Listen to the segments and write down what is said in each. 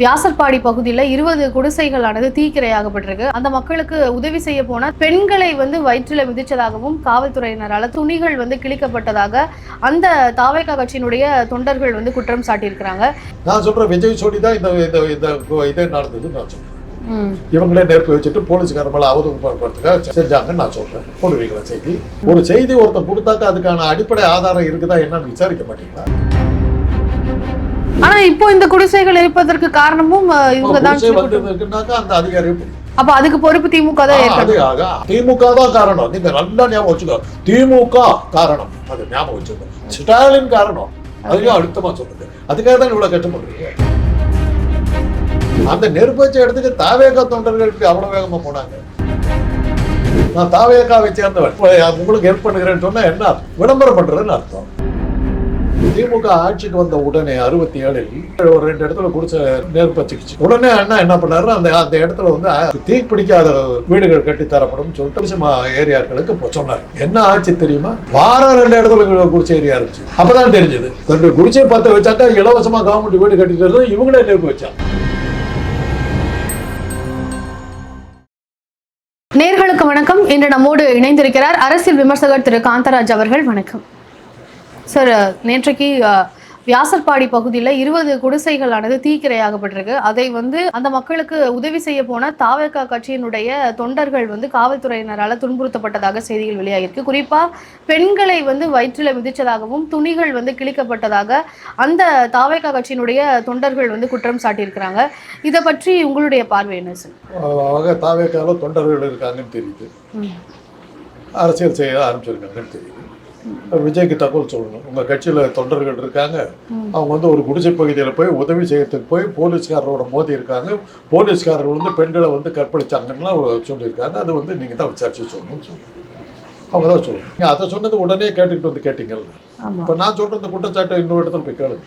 வியாசர்பாடி பகுதியில் இருபது குடிசைகளானது தீக்கிரையாகப்பட்டிருக்கு. அந்த மக்களுக்கு உதவி செய்ய போன பெண்களை வந்து வயிற்றில் மிதிச்சதாகவும் காவல்துறையினரால் துணிகள் வந்து கிழிக்கப்பட்டதாக அந்த தாவேகா கட்சியினுடைய தொண்டர்கள் வந்து குற்றம் சாட்டியிருக்கிறாங்க. நான் சொல்றேன் விஜய் சொல்லி தான் இந்த இந்த இந்த இதே நடந்ததுன்னு நான் சொல்றேன். இவங்களே நெருப்பு வச்சுட்டு போலீஸ்கார மேல அவதூறு பண்றதுக்காக செஞ்சாங்கன்னு நான் சொல்றேன். போடுவீங்களா செய்தி? ஒரு செய்தி ஒருத்தன் கொடுத்தாக்க அதுக்கான அடிப்படை ஆதாரம் இருக்குதா என்னன்னு விசாரிக்க மாட்டீங்களா? ஆனா இப்போ இந்த குடிசைகள் இருப்பதற்கு காரணமும் இவங்க தான் அந்த அதிகாரி? அப்ப அதுக்கு பொறுப்பு திமுக தான் திமுக தான் காரணம். நீங்க நல்லா ஞாபகம் வச்சுக்கோ. திமுக காரணம். அது ஞாபகம் வச்சுக்கோ. ஸ்டாலின் காரணம். அதையும் அழுத்தமா சொல்லுது அதுக்காக தான் இவ்வளவு கஷ்டப்படுறீங்க அந்த நெருப்பு வச்ச இடத்துக்கு தாவேகா தொண்டர்களுக்கு அவ்வளவு வேகமா போனாங்க. நான் தாவேகாவை சேர்ந்தவன். உங்களுக்கு ஹெல்ப் பண்ணுகிறேன்னு சொன்னா என்ன? விளம்பரம் பண்றதுன்னு அர்த்தம். திமுக ஆட்சிக்கு வந்த உடனே அறுபத்தி ஏழில் ஒரு ரெண்டு இடத்துல குடிச்ச நெருப்பு உடனே அண்ணா என்ன பண்ணாரு அந்த அந்த இடத்துல வந்து தீப்பிடிக்காத தீ பிடிக்காத வீடுகள் கட்டி தரப்படும் சொல்லிட்டு சும்மா ஏரியாக்களுக்கு சொன்னார். என்ன ஆச்சு தெரியுமா? வாரம் ரெண்டு இடத்துல குடிச்ச ஏரியா இருந்துச்சு. அப்பதான் தெரிஞ்சது. ரெண்டு குடிச்சை பார்த்து வச்சாக்கா இலவசமா கவர்மெண்ட் வீடு கட்டி இவங்களே நெருப்பு வச்சாங்க. நேர்களுக்கு வணக்கம். இன்று நம்மோடு இணைந்திருக்கிறார் அரசியல் விமர்சகர் திரு. காந்தராஜ் அவர்கள். வணக்கம். சார் நேற்றைக்கு வியாசர்பாடி பகுதியில் இருபது குடிசைகளானது தீக்கிரையாகப்பட்டிருக்கு. அதை வந்து அந்த மக்களுக்கு உதவி செய்ய போன தாவேகா கட்சியினுடைய தொண்டர்கள் வந்து காவல்துறையினரால் துன்புறுத்தப்பட்டதாக செய்திகள் வெளியாகிருக்கு குறிப்பா பெண்களை வந்து வயிற்றில் மிதிச்சதாகவும் துணிகள் வந்து கிழிக்கப்பட்டதாக அந்த தாவேகா கட்சியினுடைய தொண்டர்கள் வந்து குற்றம் சாட்டியிருக்கிறாங்க. இதை பற்றி உங்களுடைய பார்வை என்ன சார்? தாவேக்கால தொண்டர்கள் இருக்காங்கன்னு தெரியுது. அரசியல் செய்ய ஆரம்பிச்சிருக்காங்கன்னு தெரியுது. விஜய்க்கு தகவல் சொல்லணும். உங்க கட்சியில தொண்டர்கள் இருக்காங்க. அவங்க வந்து ஒரு குடிசை பகுதியில் போய் உதவி செய்யறதுக்கு போய் போலீஸ்காரரோட மோதி இருக்காங்க. போலீஸ்காரர் வந்து பெண்களை வந்து கற்பழிச்சாங்கன்னா சொல்லியிருக்காங்க. அது வந்து நீங்க தான் விசாரிச்சு சொல்லணும்னு சொல்லுங்க அவங்க தான் சொல்லணும். நீங்க அதை சொன்னது உடனே கேட்டுக்கிட்டு வந்து கேட்டீங்கல்ல. இப்போ நான் சொல்ற இந்த குற்றச்சாட்டை இன்னொரு இடத்துல போய் கேளுங்க.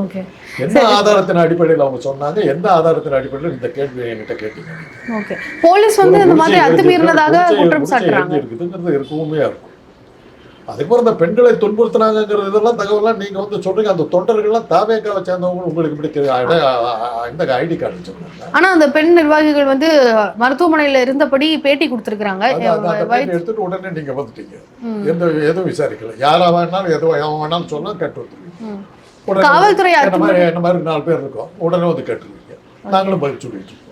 ஓகே. என்ன ஆதாரத்தின் அடிப்படையில் அவங்க சொன்னாங்க? எந்த ஆதாரத்தின் அடிப்படையில் இந்த கேள்வி என்கிட்ட கேட்டீங்க? போலீஸ் வந்து இந்த மாதிரி அத்துமீறினதாக குற்றம் சாட்டுறாங்க. இருக்குதுங்கிறது இருக்கு உண்மையா இருக்கும். அதுக்கப்புறம் இந்த பெண்களை துன்புறுத்தினாங்கிறது இதெல்லாம் தகவலாம் நீங்க வந்து சொல்றீங்க. அந்த தொண்டர்கள்லாம் தாவேக்காவை சேர்ந்தவங்க உங்களுக்கு இப்படி இந்த ஐடி கார்டு வச்சிருக்காங்க ஆனா அந்த பெண் நிர்வாகிகள் வந்து மருத்துவமனையில இருந்தபடி பேட்டி பேட்டி எடுத்துட்டு உடனே நீங்க வந்துட்டீங்க. எந்த எதுவும் விசாரிக்கல. யாரா வேணாலும் எதுவும் எவன் வேணாலும் சொன்னா கேட்டு. உடனே காவல்துறை என்ன மாதிரி நாலு பேர் இருக்கோம். உடனே வந்து கேட்டுருவீங்க. நாங்களும் பதில் சொல்லிட்டு இருக்கோம்.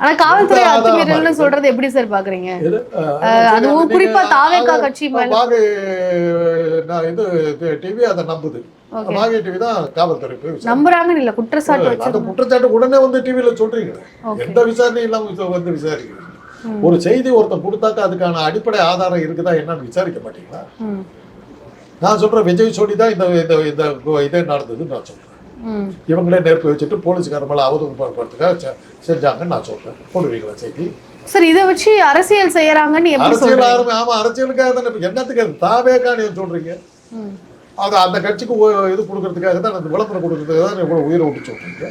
ஆனா காவல்துறை அத்துமீறல்னு? சொல்றது எப்படி சார் பாக்குறீங்க அதுவும் குறிப்பா தாவேகா அது- கட்சி வாகை நான் இது டிவி அதை நம்புது. வாகை டிவி தான் காவல்துறை. நம்புறாங்கன்னு இல்ல குற்றச்சாட்டு அந்த குற்றச்சாட்டு உடனே வந்து டிவியில சொல்றீங்களே Okay. எந்த விசாரணையும் இல்லாம வந்து விசாரிக்கிறீங்க ஒரு செய்தி ஒருத்தன் கொடுத்தாக்க அதுக்கான அடிப்படை ஆதாரம் இருக்குதா என்னன்னு விசாரிக்க மாட்டீங்களா. நான் சொல்றேன் விஜய் சொல்லி தான் இந்த இந்த இந்த இதே நடந்ததுன்னு நான் சொல்றேன். இவங்களே நெருப்பு வச்சுட்டு போலீஸ்கார மேல அவதூறு பண்றதுக்காக செ- செஞ்சாங்கன்னு நான் சொல்றேன் போடுவீங்களா செய்தி சார் இதை வச்சு அரசியல் செய்யறாங்கன்னு அரசியல் ஆரம்பி ஆமா அரசியலுக்காக தானே என்னத்துக்கு அது தாவேக்கா நீங்க சொல்றீங்க. அது அந்த கட்சிக்கு இது கொடுக்கறதுக்காக தான் அந்த விளம்பரம் கொடுக்கறதுக்காக தான் இவ்வளவு உயிரை விட்டு சொல்றீங்க.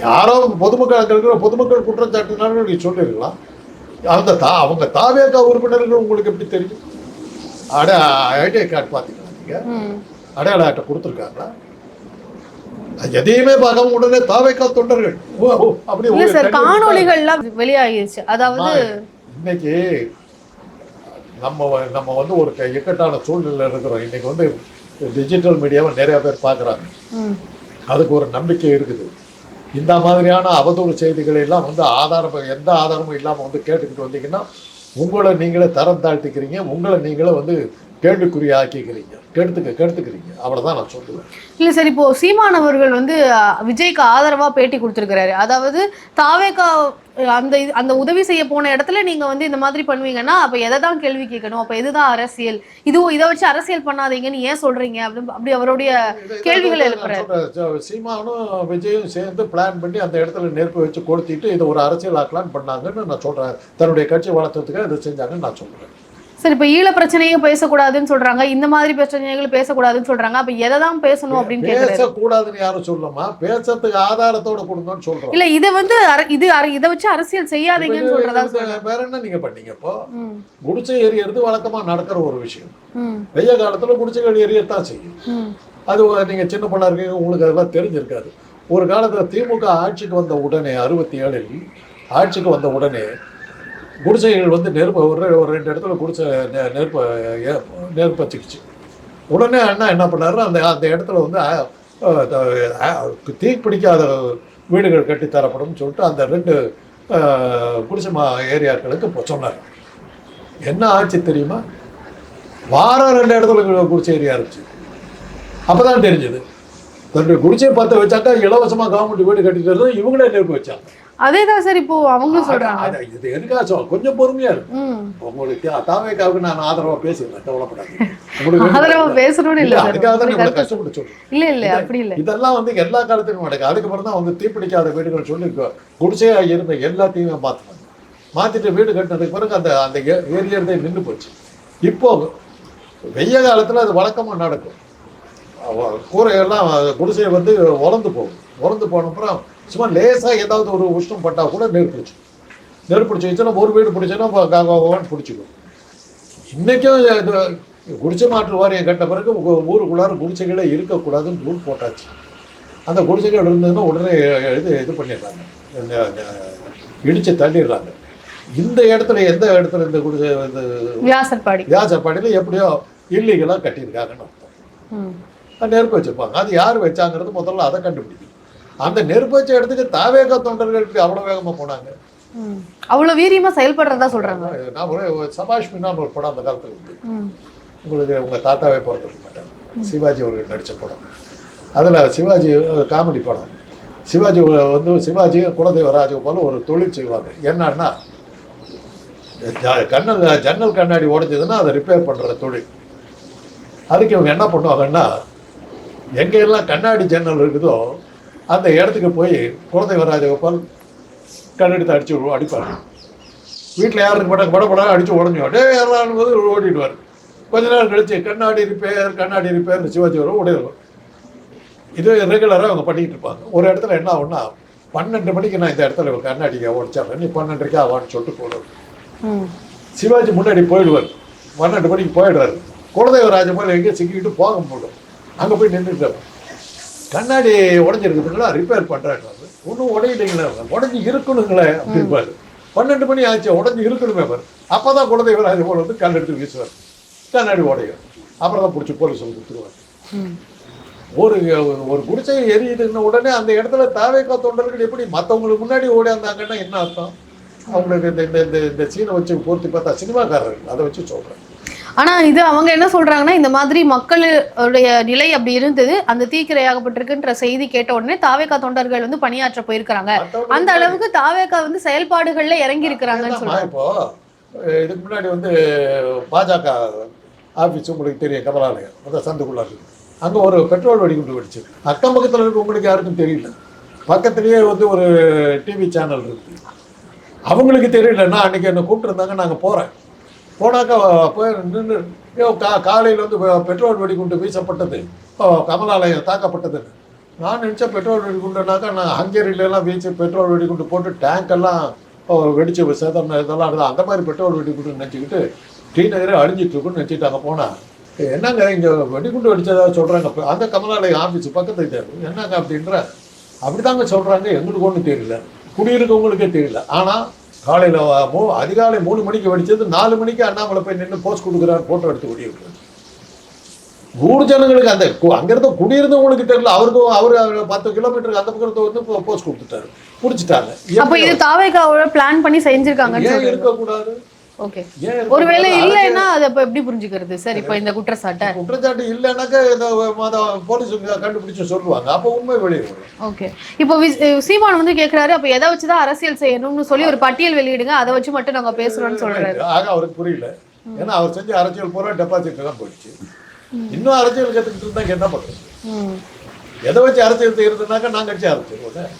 யாரோ பொதுமக்கள் அங்க இருக்கிற பொதுமக்கள் குற்றச்சாட்டுனாலும் நீங்க சொல்லிருக்கலாம் அந்த தா அவங்க தாவேக்கா உறுப்பினர்கள் உங்களுக்கு எப்படி தெரியும் அட ஐடிஐ கார்டு பார்த்தீங்களா நீங்க ம். அடையாள அட்டை கொடுத்துருக்காங்களா எதையுமே பார்க்காம உடனே தாவேக்கா தொண்டர்கள். அப்படியே சார் வெளியாகிருச்சு. அதாவது இன்னைக்கு நம்ம நம்ம வந்து ஒரு இக்கட்டான சூழ்நிலை இருக்கிறோம். இன்னைக்கு வந்து டிஜிட்டல் மீடியாவை நிறைய பேர் பார்க்குறாங்க. அதுக்கு ஒரு நம்பிக்கை இருக்குது. இந்த மாதிரியான அவதூறு செய்திகளை எல்லாம் வந்து ஆதாரம் எந்த ஆதாரமும் இல்லாமல் வந்து கேட்டுக்கிட்டு வந்தீங்கன்னா உங்களை நீங்களே தரம் தாழ்த்திக்கிறீங்க. உங்களை நீங்களே வந்து கேள்விக்குறி ஆக்கிக்கிறீங்க. கெடுத்துக்க கெடுத்துக்கிறீங்க. அவ்வளோதான் நான் சொல்லுவேன். இல்ல சார் இப்போ சீமான் அவர்கள் வந்து விஜய்க்கு ஆதரவா பேட்டி கொடுத்திருக்கிறாரு. அதாவது தாவேக்கா அந்த இது- அந்த உதவி செய்ய போன இடத்துல நீங்க வந்து இந்த மாதிரி பண்ணுவீங்கன்னா அப்ப எதை தான் கேள்வி கேட்கணும்? அப்ப இதுதான் அரசியல்? இதுவும் இதை வச்சு அரசியல் பண்ணாதீங்கன்னு ஏன் சொல்றீங்க? அப்படி அப்படி அவருடைய கேள்விகளை எழுப்புறாரு. சீமானும் விஜயும் சேர்ந்து பிளான் பண்ணி அந்த இடத்துல நெருப்பு வச்சு கொளுத்திட்டு இதை ஒரு அரசியல் ஆக்கலான்னு பண்ணாங்கன்னு நான் சொல்றேன். தன்னுடைய கட்சி வளர்த்ததுக்காக இதை செஞ்சாங்கன்னு நான் சொல்றேன். சார் இப்ப ஈழ பிரச்சனையும் பேசக்கூடாதுன்னு சொல்றாங்க. இந்த மாதிரி பிரச்சனைகள் பேசக்கூடாதுன்னு சொல்றாங்க. அப்ப எதை தான் பேசணும் அப்படின்னு பேசக்கூடாதுன்னு யாரும் சொல்லமா? பேசுறதுக்கு ஆதாரத்தோட கொடுங்கன்னு சொல்றோம். இல்ல இது வந்து இது இதை வச்சு அரசியல் செய்யாதீங்கன்னு சொல்றதா வேற என்ன நீங்க பண்ணீங்க இப்போ? ம், குடிசை எரியறது வழக்கமா நடக்கிற ஒரு விஷயம். வெய்ய காலத்துல குடிசைகள் எரியத்தான் செய்யும். அது நீங்க சின்ன பொண்ணா இருக்கீங்க உங்களுக்கு அதெல்லாம் தெரிஞ்சிருக்காது. ஒரு காலத்துல திமுக ஆட்சிக்கு வந்த உடனே அறுபத்தி ஏழில் ஆட்சிக்கு வந்த உடனே குடிசைகள் வந்து நெருப்பு ஒரு ஒரு ரெண்டு இடத்துல குடிசை நெ- நெருப்ப நெருப்பு வச்சுக்கிச்சு உடனே அண்ணா என்ன பண்ணாரு அந்த அந்த இடத்துல வந்து தீ பிடிக்காத வீடுகள் கட்டி தரப்படும் சொல்லிட்டு அந்த ரெண்டு குடிசை மா ஏரியாக்களுக்கு சொன்னார். என்ன ஆச்சு தெரியுமா? வாரம் ரெண்டு இடத்துல குடிசை ஏரியா இருந்துச்சு. அப்பதான் தெரிஞ்சது. தன்னுடைய குடிசையை பற்ற வச்சாக்கா இலவசமாக கவர்மெண்ட் வீடு கட்டிட்டு இருந்தது இவங்களே நெருப்பு வச்சாங்க. அதே தான் சார் இப்போ அவங்களும் சொல்றாங்க. இது எதுக்காக சொல்ல கொஞ்சம் பொறுமையா இருக்கு ம். உங்களுக்கு தாவேக்காவுக்கு நான் ஆதரவா பேசிடுறேன் கவலைப்படாதீங்க. ஆதரவா பேசணும்னு இல்ல அதுக்காக தான் கருத்து- கஷ்டப்பட்டு சொல்றேன். இல்ல இல்ல அப்படி இல்ல. இதெல்லாம் வந்து எல்லா காலத்திலும் நடக்கும் அதுக்கப்புறம் தான் வந்து தீப்பிடிக்காத வீடுகள் சொல்லி குடிசையா இருந்த எல்லாத்தையுமே மாற்றினாங்க மாத்திட்டு வீடு கட்டினதுக்கு பிறகு அந்த அந்த ஏரியா நின்று போச்சு. இப்போ வெய்ய காலத்துல அது வழக்கமா நடக்கும். கூரையெல்லாம் குடிசை வந்து உலர்ந்து போகும். உலர்ந்து போன அப்புறம் சும்மா லேசா ஏதாவது ஒரு உஷ்ணம் பட்டா கூட நெருப்பிடிச்சு நெருப்பிடிச்சு வச்சுன்னா ஒரு வீடு பிடிச்சோன்னா பிடிச்சிக்கும் இன்னைக்கும் இது குடிசை மாற்று வாரியம் கட்ட பிறகு ஊருக்குள்ளார குடிசைகளே இருக்கக்கூடாதுன்னு ரூல் போட்டாச்சு. அந்த குடிசைகள் இருந்ததுன்னா உடனே இது இது பண்ணிடுறாங்க. இடிச்சு தள்ளிடுறாங்க. இந்த இடத்துல எந்த இடத்துல இந்த குடிசை இந்த வியாசர்பாடி. வியாசப்பாடியில் எப்படியோ இல்லீகலாக கட்டியிருக்காங்கன்னு அர்த்தம். நெருப்பு வச்சிருப்பாங்க. அது யார் வச்சாங்கிறது முதல்ல அதை கண்டுபிடிக்கணும். அந்த நெருப்பு வச்ச இடத்துக்கு தாவேக தொண்டர்களுக்கு அவ்வளோ வேகமாக போனாங்க. ம். அவ்வளவு வீரியமா செயல்படுறதா சொல்றாங்க. நான் ஒரு சபாஷ் மின்னான்னு ஒரு படம் அந்த காலத்தில் இருந்து உங்களுக்கு உங்கள் தாத்தாவே பிறந்திருக்க மாட்டாங்க சிவாஜி அவர்கள் நடித்த படம். அதில் சிவாஜி காமெடி படம். சிவாஜி வந்து சிவாஜி குலதெய்வராஜ் போல ஒரு தொழில் செய்வாங்க. என்னன்னா கண்ணல் ஜன்னல் கண்ணாடி உடைஞ்சதுன்னா அதை ரிப்பேர் பண்ணுற தொழில். அதுக்கு இவங்க என்ன பண்ணுவாங்கன்னா எங்கெல்லாம் கண்ணாடி ஜன்னல் இருக்குதோ அந்த இடத்துக்கு போய் குலதெய்வராஜ கோபால் கண்ணெடுத்து அடிச்சு அடிப்பாங்க வீட்டில் யாரும் இருக்க மாட்டாங்க. பட படம் அடிச்சு உடஞ்சி டே யாரும் போது ஓடிடுவார். கொஞ்ச நேரம் கழிச்சு கண்ணாடி ரிப்பேர் கண்ணாடி ரிப்பேர் சிவாஜி வரும் உடையிடும் இது ரெகுலராக அவங்க பண்ணிக்கிட்டு இருப்பாங்க. ஒரு இடத்துல என்ன ஆகும்னா பன்னெண்டு மணிக்கு நான் இந்த இடத்துல கண்ணாடியை உடைச்சாங்க நீ பன்னெண்டரைக்கு ஆவான்னு சொல்லிட்டு போடுவார். சிவாஜி முன்னாடி போயிடுவார். பன்னெண்டு மணிக்கு போயிடுவார் குலதெய்வராஜ மாதிரி எங்கேயும் சிக்கிக்கிட்டு போக முடியும் அங்கே போய் நின்றுட்டார். கண்ணாடி உடஞ்சிருக்குதுங்களா ரிப்பேர் பண்ணுறாங்க ஒன்றும் உடையிலைங்களே உடஞ்சி இருக்கணுங்களே அப்படின்பாரு பன்னெண்டு மணி ஆச்சு உடஞ்சி இருக்கணுமே பாரு அப்போ தான் குலதெய்வராஜ போல வந்து கல் எடுத்து வீசுவார். கண்ணாடி உடையும். அப்புறம் தான் பிடிச்சி போலீஸ் கொடுத்துருவார். ம். ஒரு ஒரு குடிசை எரியுதுன்ன உடனே அந்த இடத்துல தாவேக்கா தொண்டர்கள் எப்படி மற்றவங்களுக்கு முன்னாடி ஓடியாந்தாங்கன்னா என்ன அர்த்தம்? அவங்களுக்கு இந்த இந்த இந்த இந்த சீனை வச்சு பூர்த்தி பார்த்தா சினிமாக்காரர்கள். அதை வச்சு சொல்கிறேன் ஆனா இது அவங்க என்ன சொல்றாங்கன்னா இந்த மாதிரி மக்களுடைய நிலை அப்படி இருந்தது. அந்த தீக்கிரையாகப்பட்டிருக்குன்ற செய்தி கேட்ட உடனே தாவேக்கா தொண்டர்கள் வந்து பணியாற்ற போயிருக்கிறாங்க. அந்த அளவுக்கு தாவேக்கா வந்து செயல்பாடுகள்ல இறங்கி இருக்கிறாங்கன்னு சொல்றாங்க. இப்போ இதுக்கு முன்னாடி வந்து பாஜக ஆஃபீஸ் உங்களுக்கு தெரியும் கமலாலயம் அந்த சந்துக்குள்ள இருக்கு அங்கே ஒரு பெட்ரோல் வெடிகுண்டு வெடிச்சு அக்கம் பக்கத்தில் இருக்க உங்களுக்கு யாருக்கும் தெரியல. பக்கத்துலேயே வந்து ஒரு டிவி சேனல் இருக்கு. அவங்களுக்கு தெரியலன்னா அன்னைக்கு என்ன கூப்பிட்டுருந்தாங்க நாங்கள் போகிறேன் போனாக்கா போய் நின்று கா காலையில் வந்து பெட்ரோல் வெடிகுண்டு வீசப்பட்டது. கமலாலயம் தாக்கப்பட்டதுன்னு நான் நினச்சேன் பெட்ரோல் வெடிகுண்டுனாக்கா நான் ஹங்கேரியிலலாம் வீச்சு பெட்ரோல் வெடிகுண்டு போட்டு டேங்க் எல்லாம் வெடிச்சு சேதம் இதெல்லாம் இருந்தது அந்த மாதிரி பெட்ரோல் வெடிகுண்டு நினச்சிக்கிட்டு டி நகரே அழிஞ்சிட்ருக்குன்னு நினச்சிட்டாங்க நினச்சிட்டு அங்கே போனால் என்னங்க இங்கே வெடிகுண்டு வெடிச்சதா சொல்கிறாங்க அந்த கமலாலயம் ஆஃபீஸ் பக்கத்து என்னங்க அப்படின்ற அப்படிதாங்க சொல்கிறாங்க எங்களுக்கு ஒன்றும் தெரியல. குடியிருக்கவங்களுக்கே தெரியல. ஆனால் காலையில் மூ அதிகாலை மூணு மணிக்கு வெடிச்சது நாலு மணிக்கு அண்ணாமலை போய் நின்று போஸ்ட் கொடுக்குறாரு ஃபோட்டோ எடுத்து ஓடி விடுறாரு ஊர் ஜனங்களுக்கு அந்த கு- அங்க இருந்த குடியிருந்தவங்களுக்கு தெரியல. அவருக்கும் அவரு பத்து கிலோமீட்டருக்கு அந்த பக்கத்து வந்து போஸ்ட் கொடுத்துட்டாரு. பிடிச்சிட்டாங்க. அப்ப இது தாவேக்காவோட பிளான் பண்ணி செஞ்சிருக்காங்கன்னு ஏன் இருக்கக்கூடாது? ஓகே? ஒருவேளை இல்லைன்னா அதை இப்ப எப்படி புரிஞ்சுக்கிறது? சார் இப்ப இந்த குற்றச்சாட்டை. குற்றச்சாட்டு இல்லைன்னாக்கா இந்த போலீஸ் கண்டுபிடிச்சு சொல்லுவாங்க. அப்போ உண்மை வெளியே ஓகே இப்போ சீமான் வந்து கேக்குறாரு அப்ப எதை வச்சுதான் அரசியல் செய்யணும்னு சொல்லி ஒரு பட்டியல் வெளியிடுங்க அதை வச்சு மட்டும் நாங்க பேசுறோம்னு சொல்றாரு. ஆக அவருக்கு புரியல. ஏன்னா அவர் செஞ்ச அரசியல் பூரா டெபாசிட் தான் போயிடுச்சு. இன்னும் அரசியல் கற்றுக்கிட்டு இருந்தாங்க என்ன பண்றது? ம். எதை வச்சு அரசியல் செய்யறதுனாக்கா நான் கட்சி அரசியல்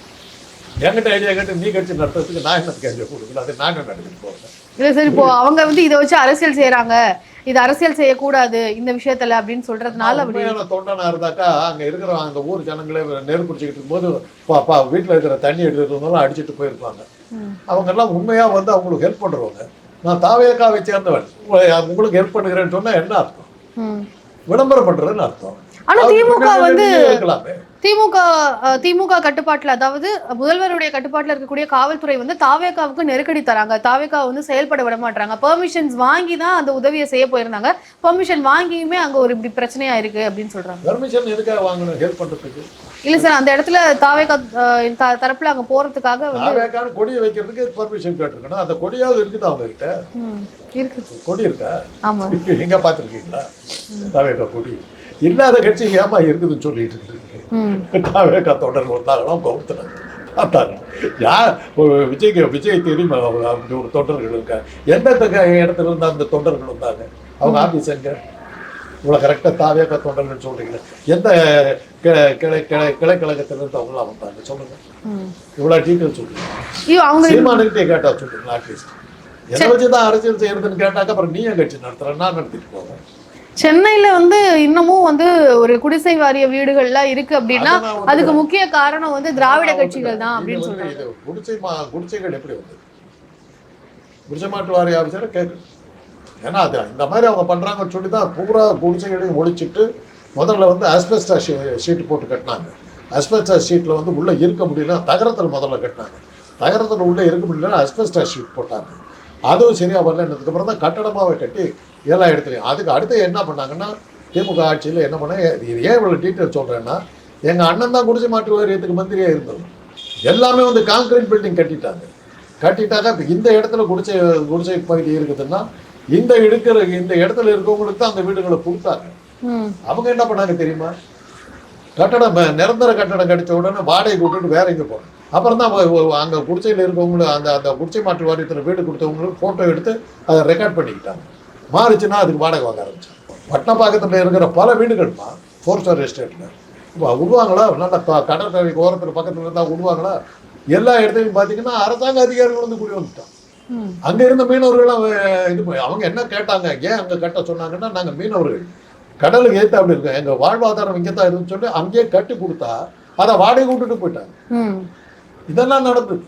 என்கிட்ட ஐடியா கேட்டு நீ கட்சி நடத்துறதுக்கு நான் என்ன ஐடியா கொடுக்கல அது நானே நடத்திட்டு போகிறேன் இல்ல சார் இப்போ அவங்க வந்து இதை வச்சு அரசியல் செய்யறாங்க இது அரசியல் செய்யக்கூடாது இந்த விஷயத்துல அப்படின்னு சொல்றதுனால உண்மையான தொண்டனா இருந்தாக்கா அங்க இருக்கிற அந்த ஊர் ஜனங்களே நெருப்பு பிடிச்சிக்கிட்டு இருக்கும்போது வீட்டில் இருக்கிற தண்ணி எடுத்துட்டு அடிச்சிட்டு போயிருப்பாங்க. அவங்க எல்லாம் உண்மையா வந்து அவங்களுக்கு ஹெல்ப் பண்றவங்க. நான் தாவேக்காவை சேர்ந்தவன். உங்களை- உங்களுக்கு ஹெல்ப் பண்ணுகிறேன்னு சொன்னா என்ன அர்த்தம். விளம்பரம் பண்றதுன்னு அர்த்தம். ஆனா திமுக வந்து இருக்கலாமே திமுக திமுக கட்டுப்பாட்டுல அதாவது முதல்வருடைய கட்டுப்பாட்டுல இருக்கக்கூடிய காவல்துறை வந்து தாவேகாவுக்கு நெருக்கடி தராங்க. தாவேகா வந்து செயல்பட விட மாட்டாங்க பெர்மிஷன்ஸ் வாங்கி தான் அந்த உதவியை செய்ய போயிருந்தாங்க. பெர்மிஷன் வாங்கியுமே அங்க ஒரு இப்படி பிரச்சனையா இருக்கு அப்படின்னு சொல்றாங்க. பெர்மிஷன் எதுக்காக வாங்கணும்? ஹெல்ப் பண்றதுக்கு. இல்ல சார் அந்த இடத்துல தாவேகா அஹ், த- தரப்புல அங்க போறதுக்காக வந்து கொடியை வைக்கிறதுக்கு பர்மிஷன் கேட்டிருக்கணும். அந்த கொடியாவது இருக்குது அவங்க கிட்ட இருக்கு. கொடி இருக்கா? ஆமா. எங்க பார்த்துருக்கீங்களா? தாவேக்கா கொடி. இல்லாத கட்சி ஏமா இருக்குதுன்னு சொல்லிட்டு இருக்கு தாவேக்கா தொடர்கள் வந்தாங்கன்னா கவுத்துறாங்க பார்த்தாங்க. யார்? விஜய்க்கு விஜய் தெரியுமா? அப்படி ஒரு தொண்டர்கள் இருக்கா. எந்தெந்த க- இடத்துல இருந்து அந்த தொண்டர்கள் வந்தாங்க? அவங்க ஆபீஸ் எங்க இவ்வளோ கரெக்டாக தாவேக்கா தொண்டர்கள் சொல்றீங்களே எந்த கிளை கிளை கிளை கிளை கழகத்திலிருந்து அவங்களாம் வந்தாங்க? சொல்லுங்க. இவ்வளோ டீட்டெயில் சொல்லுங்க ஐயோ அவங்க சீமானுக்கிட்டே கேட்டா சொல்லுங்க அட்லீஸ்ட் எதை வச்சு தான் அரசியல் செய்யறதுன்னு கேட்டாக்க அப்புறம் நீ ஏன் கட்சி நடத்துற? நான் நடத்திட்டு போவேன். சென்னையில வந்து இன்னமும் வந்து ஒரு குடிசை வாரிய வீடுகள்லாம் இருக்கு அப்படின்னா வந்து- அதுக்கு முக்கிய காரணம் வந்து திராவிட கட்சிகள் தான் அப்படின்னு வந்து சொல்றாங்க. குடிசை குடிசைகள் எப்படி வந்தது குடிசை மாட்டு வாரிய ஆஃபீஸரை கேட்கு ஏன்னா அது இந்த மாதிரி அவங்க பண்றாங்கன்னு சொல்லி தான் பூரா குடிசைகளையும் ஒழிச்சிட்டு முதல்ல வந்து அஸ்பெஸ்டா ஷீட் போட்டு கட்டினாங்க. அஸ்பெஸ்டா ஷீட்டில் வந்து உள்ளே இருக்க முடியல தகரத்தில் முதல்ல கட்டினாங்க. தகரத்தில் உள்ளே இருக்க முடியல அஸ்பெஸ்டா ஷீட் போட்டாங்க. அதுவும் சரியா வரலன்றதுக்கப்புறம் தான் கட்டடமாவே கட்டி எல்லா இடத்துலையும். அதுக்கு அடுத்து என்ன பண்ணாங்கன்னா திமுக ஆட்சியில் என்ன பண்ண இது ஏன் இவ்வளோ டீட்டெயில் சொல்கிறேன்னா எங்கள் அண்ணன் தான் குடிசை மாற்று வாரியத்துக்கு மந்திரியாக இருந்தவர். எல்லாமே வந்து கான்கிரீட் பில்டிங் கட்டிட்டாங்க. கட்டிட்டாக்க இப்ப இந்த இடத்துல குடிசை குடிசை பகுதி இருக்குதுன்னா இந்த இருக்கிற இந்த இடத்துல இருக்கவங்களுக்கு தான் அந்த வீடுகளை கொடுத்தாங்க. அவங்க என்ன பண்ணாங்க தெரியுமா? கட்டடம் நிரந்தர கட்டடம் கிடைச்ச உடனே வாடகை விட்டுட்டு வேற எங்கே போகணும் அப்புறம் தான் அங்கே குடிசையில் இருக்கவங்களும் அந்த அந்த குடிசை மாற்று வாரியத்தில் வீடு கொடுத்தவங்களுக்கு ஃபோட்டோ எடுத்து அதை ரெக்கார்ட் பண்ணிக்கிட்டாங்க. மாறிச்சுன்னா அதுக்கு வாடகை வாங்க ஆரம்பிச்சாங்க. பட்டணப்பாக்கத்தில் இருக்கிற பல வீடுகள்மா ஃபோர் ஸ்டார் எஸ்டேட்டில் விடுவாங்களா? நல்லா க- கடற்கரைக்கு ஓரத்தில் பக்கத்தில் இருந்தால் விடுவாங்களா? எல்லா இடத்துலையும் பார்த்தீங்கன்னா அரசாங்க அதிகாரிகள் வந்து குடி வந்துட்டான் அங்க இருந்த மீனவர்கள் அவ- இது அவங்க என்ன கேட்டாங்க? ஏன் அங்க கட்ட சொன்னாங்கன்னா நாங்க மீனவர்கள். கடலுக்கு ஏத்த அப்படி இருக்கோம் எங்க வாழ்வாதாரம் இங்கே தான் இருக்குன்னு சொல்லி அங்கேயே கட்டி கொடுத்தா அதை வாடகை விட்டுட்டு போயிட்டாங்க. இதெல்லாம் நடந்தது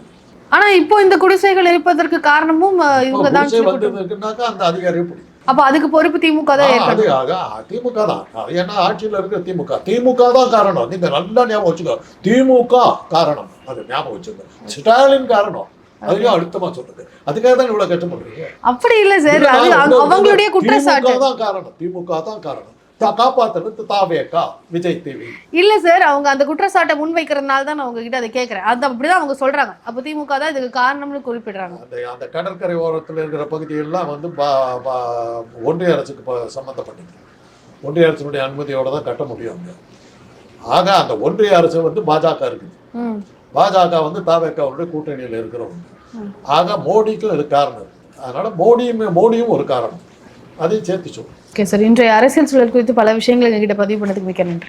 ஆனா இப்போ இந்த குடிசைகள் இருப்பதற்கு காரணமும் இவங்க தான் வந்ததுக்குனாக்கா அந்த அதிகாரியை பிடிக்கும் அப்ப அதுக்கு பொறுப்பு திமுக தான் அது திமுக தான். ஏன்னா ஆட்சியில் இருக்கிற திமுக. திமுக தான் காரணம். நீங்க நல்லா ஞாபகம் வச்சுக்கோ. திமுக காரணம். அது ஞாபகம் வச்சுக்கோ ஸ்டாலின் காரணம். அதையும் அழுத்தமா சொல்றது. அதுக்காக தான் இவ்வளவு கஷ்டப்படுறீங்க அப்படி இல்ல சார். அவங்களுடைய குற்றச்சாட்டு. தான் காரணம். திமுக தான் காரணம். காப்பாத்துறது தாவேக்கா விஜய் டிவி இல்ல சார் அவங்க அந்த குற்றச்சாட்டை முன் வைக்கிறதுனால தான் நான் உங்ககிட்ட அதை கேட்கறேன். அது அப்படிதான் அவங்க சொல்றாங்க. அப்ப திமுக தான் இதுக்கு காரணம்னு குறிப்பிடுறாங்க. அந்த அந்த கடற்கரை ஓரத்தில் இருக்கிற பகுதியெல்லாம் வந்து ஒன்றிய அரசுக்கு சம்மந்தப்பட்டது ஒன்றிய அரசினுடைய அனுமதியோட தான் கட்ட முடியும் ஆக அந்த ஒன்றிய அரசு வந்து பாஜக இருக்குது. பாஜக வந்து தாவேக்காவுடைய கூட்டணியில் இருக்கிறவங்க. ஆக மோடிக்கும் இது காரணம். அதனால மோடியும் மோடியும் ஒரு காரணம். அதையும் சேர்த்து சொல்லுங்க ஓகே சார் இன்றைய அரசியல் சூழல் குறித்து பல விஷயங்களை எங்ககிட்ட பதிவு பண்ணதுக்கு மிக்க நன்றி.